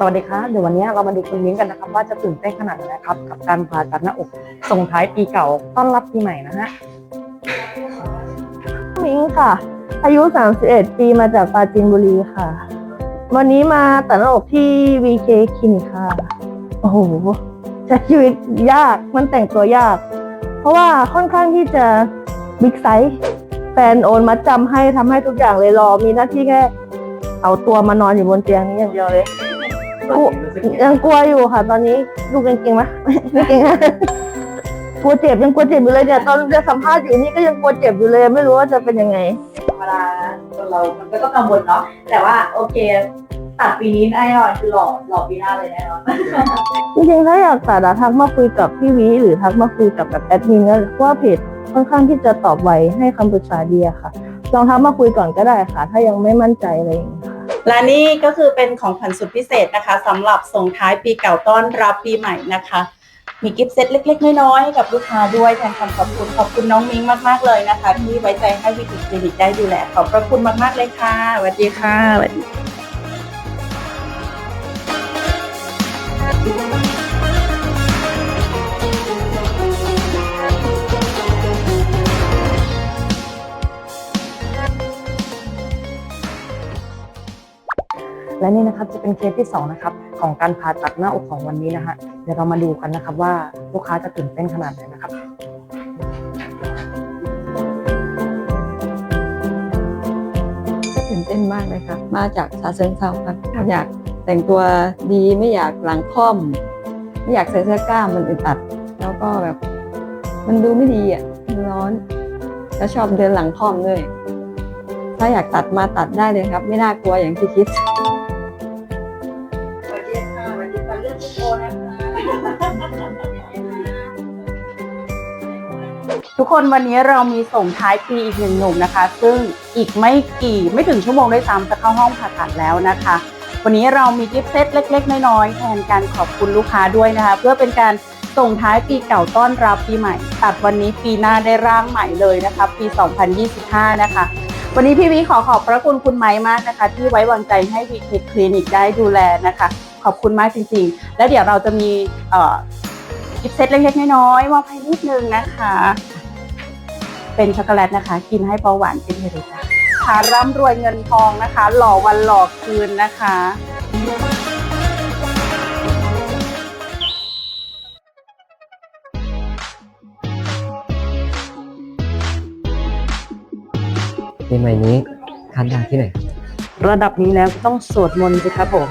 สวัสดีค่ะเดี๋ยววันนี้เรามาดูคุณมิ้งกันนะครับว่าจะตื่นเต้นขนาดไหนนะครับ กับการผ่าตัดหน้าอกส่งท้ายปีเก่าต้อนรับปีใหม่นะฮะมิงค่ะ อายุ 31 ปีมาจากปราจีนบุรีค่ะ วันนี้มาตัดหน้าอกที่ VK คลินิกค่ะ โอ้โหใช้ชีวิตยากมันแต่งตัวยาก เพราะว่าค่อนข้างที่จะบิ๊กไซส์แฟนโอนมัดจำให้ทำให้ทุกอย่างเลยรอมีหน้าที่แค่เอาตัวมานอนอยู่บนเตียงนี้อย่างเดียวเลย กลัวยังกลัวอยู่ค่ะ ตอนนี้ลูกยังเก่งไหมไม่เก่งอะกลัวเจ็บยังกลัวเจ็บอยู่เลยเนี่ยตอนจะสัมภาษณ์อยู่นี่ก็ยังกลัวเจ็บอยู่เลย ไม่รู้ว่าจะเป็นยังไงธรรมดาคนเรา มันก็ต้องกังวลเนาะแต่ว่าโอเคตัดปีนี้แน่นอนคือหล่อหล่อปีหน้าเลยแน่นอนจริงๆถ้าอยากตัดอะทักมาคุยกับพี่วิหรือทักมาคุยกับแบบแอดมินนะเพราะว่าเพจค่อนข้างที่จะตอบไวให้คำปรึกษาดีอะค่ะ ลองทักมาคุยก่อนก็ได้ค่ะ ถ้ายังไม่มั่นใจอะไรอย่างเงี้ยค่ะ และนี่ก็คือเป็นของขวัญสุดพิเศษนะคะสำหรับส่งท้ายปีเก่าต้อนรับปีใหม่นะคะ มีกิฟต์เซตเล็ก ๆ น้อยๆให้กับลูกค้าด้วยแทนคำขอบคุณขอบคุณน้องมิ้งมากๆเลยนะคะ ที่ไว้ใจให้วิกิคลินิกได้ดูแลขอบพระคุณมากๆเลยค่ะสวัสดีค่ะสวัสดี และนี่นะครับจะเป็นเคสที่สองนะครับของการผ่าตัดหน้าอกของวันนี้นะฮะเดี๋ยวเรามาดูกันนะครับว่าลูกค้าจะตื่นเต้นขนาดไหนนะครับตื่นเต้นมากเลยค่ะมาจากชาเชิงเซาครับอยากแต่งตัวดีไม่อยากหลังค่อม ไม่อยากใส่เสื้อกล้ามมันอึดอัด แล้วก็แบบ มันดูไม่ดีอะมันร้อน แล้วชอบเดินหลังค่อมด้วยถ้าอยากตัดมาตัดได้เลยครับ ไม่น่ากลัวอย่างที่คิด สดีค่ะเลือกทุกคนะคะทุกคนวันนี้เรามีส่งท้ายปีอีกหนึ่งหนุ่มนะคะ ซึ่งอีกไม่กี่ไม่ถึงชั่วโมงด้วยซ้ำจะเข้าห้องผ่าตัดแล้วนะคะ วันนี้เรามีกิฟต์เซตเล็ก ๆ น้อยๆแทนการขอบคุณลูกค้าด้วยนะคะ เพื่อเป็นการส่งท้ายปีเก่าต้อนรับปีใหม่ ตัดวันนี้ปีหน้าได้ร่างใหม่เลยนะคะ ปี 2025 นะคะ วันนี้พี่วิขอขอบพระคุณคุณไม้มากนะคะ ที่ไว้วางใจให้วีเทคคลินิกได้ดูแลนะคะ อบคุณมากจริงๆ แล้วเดี๋ยวเราจะมีเอ่อกิฟต์เซตเล็กๆน้อยๆมอบให้นิดนึงนะคะ เป็นช็อกโกแลตนะคะ กินให้เบาหวานเป็นเฮริจ้าค่ะร่ำรวยเงินทองนะคะ หล่อวันหล่อคืนนะคะปีใหม่นี้คันดาวที่ไหน ระดับนี้แล้วต้องสวดมนต์สิครับผม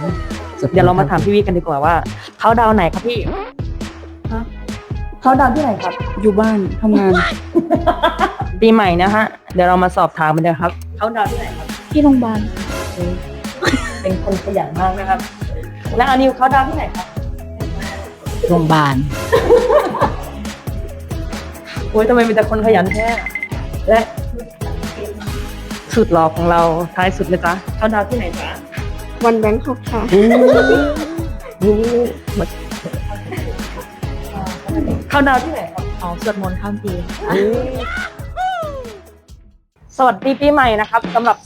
เดี๋ยวเรามาถามพี่วิกันดีกว่าว่าเขาดาวไหนครับพี่เขาดาวที่ไหนครับ อยู่บ้านทำงาน ปีใหม่นะฮะ เดี๋ยวเรามาสอบถามกันเลยครับเขาดาวที่ไหนครับ ที่โรงพยาบาล เป็นคนขยันมากนะครับ แล้วอันนิวเขาดาวที่ไหนครับ โรงพยาบาล โอ้ยทำไมมีแต่คนขยันแท้ และสุดหล่อของเราท้ายสุดเลยจ้ะเขาดาวที่ไหนจ๊ะ วันแบงค์ค่ะ เขาดาวที่ไหนครับอ๋อสวดมนต์ข้ามปีสวัสดีปีใหม่นะครับสำหรับ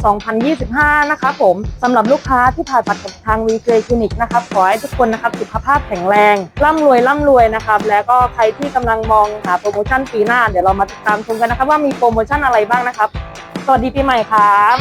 2025 นะครับผมสำหรับลูกค้าที่ผ่าตัดกับทาง VJ Clinic นะครับขอให้ทุกคนนะครับสุขภาพแข็งแรงร่ำรวยร่ำรวยนะครับ แล้วก็ใครที่กำลังมองหาโปรโมชั่นปีหน้า เดี๋ยวเรามาติดตามชมกันนะครับว่ามีโปรโมชั่นอะไรบ้างนะครับ สวัสดีปีใหม่ครับ